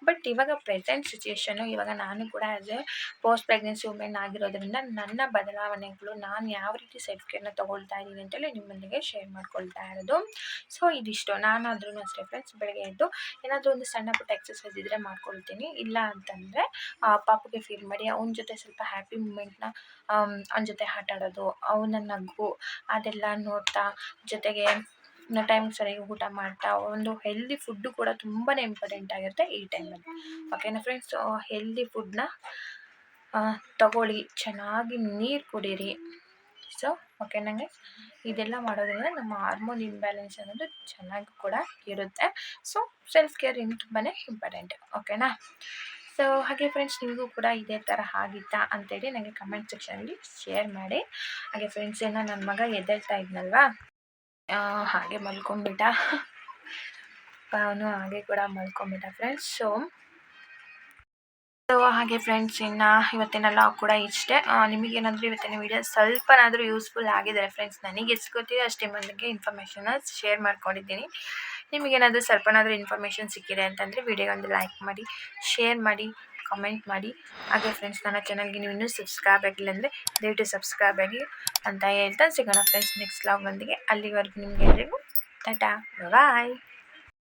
ಬಟ್ ಇವಾಗ ಪ್ರೆಸೆಂಟ್ ಸಿಚುಯೇಷನು ಇವಾಗ ನಾನು ಕೂಡ as a post pregnancy women ಆಗಿರೋದ್ರಿಂದ ನನ್ನ ಬದಲಾವಣೆಗಳು ನಾನು ಯಾವ ರೀತಿ ಸೆಲ್ಫ್ ಕೇರ್ನ ತೊಗೊಳ್ತಾ ಇದ್ದೀನಿ ಅಂತೇಳಿ ನಿಮ್ಮೊಂದಿಗೆ ಶೇರ್ ಮಾಡ್ಕೊಳ್ತಾ ಇರೋದು. ಸೊ ಇದಿಷ್ಟು. ನಾನಾದ್ರೂ ಅಷ್ಟೇ ಫ್ರೆಂಡ್ಸ್ ಬೆಳಗ್ಗೆ ಎದ್ದು ಏನಾದರೂ ಒಂದು ಸಣ್ಣ ಪುಟ್ಟ ಎಕ್ಸಸೈಸ್ ಇದ್ದರೆ ಮಾಡ್ಕೊಳ್ತೀನಿ. ಇಲ್ಲ ಅಂತಂದರೆ ಪಾಪಗೆ ಫೀಲ್ ಮಾಡಿ, ಅವನ ಜೊತೆ ಸ್ವಲ್ಪ ಹ್ಯಾಪಿ ಮೂಮೆಂಟ್ನ ಅವನ ಜೊತೆ ಆಟ ಆಡೋದು ಅವನ ನಗು ಅದೆಲ್ಲ ನೋಡ್ತಾ, ಜೊತೆಗೆ ಟೈಮ್ ಸರಿಯಾಗಿ ಊಟ ಮಾಡ್ತಾ, ಒಂದು ಹೆಲ್ದಿ ಫುಡ್ಡು ಕೂಡ ತುಂಬಾ ಇಂಪಾರ್ಟೆಂಟ್ ಆಗಿರುತ್ತೆ ಈ ಟೈಮಲ್ಲಿ ಓಕೆನಾ ಫ್ರೆಂಡ್ಸ್ ಹೆಲ್ದಿ ಫುಡ್ನ ತಗೊಳ್ಳಿ, ಚೆನ್ನಾಗಿ ನೀರು ಕುಡೀರಿ. ಸೊ ಓಕೆ ನನಗೆ ಇದೆಲ್ಲ ಮಾಡೋದ್ರಿಂದ ನಮ್ಮ ಹಾರ್ಮೋನ್ ಇಂಬ್ಯಾಲೆನ್ಸ್ ಅನ್ನೋದು ಚೆನ್ನಾಗಿ ಕೂಡ ಇರುತ್ತೆ. ಸೊ ಸೆಲ್ಫ್ ಕೇರ್ ಇನ್ನು ತುಂಬಾ ಇಂಪಾರ್ಟೆಂಟ್ ಓಕೆನಾ ಸೊ ಹಾಗೆ ಫ್ರೆಂಡ್ಸ್ ನಿಮಗೂ ಕೂಡ ಇದೇ ಥರ ಆಗಿತ್ತಾ ಅಂತೇಳಿ ನನಗೆ ಕಮೆಂಟ್ ಸೆಕ್ಷನಲ್ಲಿ ಶೇರ್ ಮಾಡಿ. ಹಾಗೆ ಫ್ರೆಂಡ್ಸ್ ಏನ ನನ್ನ ಮಗ ಎದ್ದೇಳ್ತಾ ಇದ್ನಲ್ವಾ? ಹಾಗೆ ಮಲ್ಕೊಂಡ್ಬಿಟ್ಟ. (laughs) ಅವನು ಹಾಗೆ ಕೂಡ ಮಲ್ಕೊಂಡ್ಬಿಟ್ಟ ಫ್ರೆಂಡ್ಸ್ ಸೊ ಸೊ ಹಾಗೆ ಫ್ರೆಂಡ್ಸ್ ಇನ್ನು ಇವತ್ತಿನ ಕೂಡ ಇಷ್ಟೇ. ನಿಮಗೇನಾದರೂ ಇವತ್ತಿನ ವೀಡಿಯೋ ಸ್ವಲ್ಪನಾದರೂ ಯೂಸ್ಫುಲ್ ಆಗಿದ್ದಾರೆ ಫ್ರೆಂಡ್ಸ್ ನನಗೆ ಎಷ್ಟು ಗೊತ್ತಿದೆ, ಅಷ್ಟೇ ಮಂದಿಗೆ ಇನ್ಫಾರ್ಮೇಷನ್ನ ಶೇರ್ ಮಾಡ್ಕೊಂಡಿದ್ದೀನಿ. ನಿಮಗೇನಾದರೂ ಸ್ವಲ್ಪನಾದರೂ ಇನ್ಫಾರ್ಮೇಷನ್ ಸಿಕ್ಕಿದೆ ಅಂತಂದರೆ ವಿಡಿಯೋಗೊಂದು ಲೈಕ್ ಮಾಡಿ ಶೇರ್ ಮಾಡಿ ಕಮೆಂಟ್ ಮಾಡಿ. ಹಾಗೆ ಫ್ರೆಂಡ್ಸ್ ನನ್ನ ಚಾನಲ್ಗೆ ನೀವು ಇನ್ನೂ ಸಬ್ಸ್ಕ್ರೈಬ್ ಆಗಿಲ್ಲ ಅಂದರೆ ದಯವಿಟ್ಟು ಸಬ್ಸ್ಕ್ರೈಬ್ ಆಗಿ ಅಂತ ಹೇಳ್ತಾ ಸಿಗೋಣ ಫ್ರೆಂಡ್ಸ್ ನೆಕ್ಸ್ಟ್ ಲಾಗ್ನೊಂದಿಗೆ ಅಲ್ಲಿವರೆಗೂ ನಿಮಗೆ ಎಲ್ರಿಗೂ ಟಾಟಾ ಬಾಯ್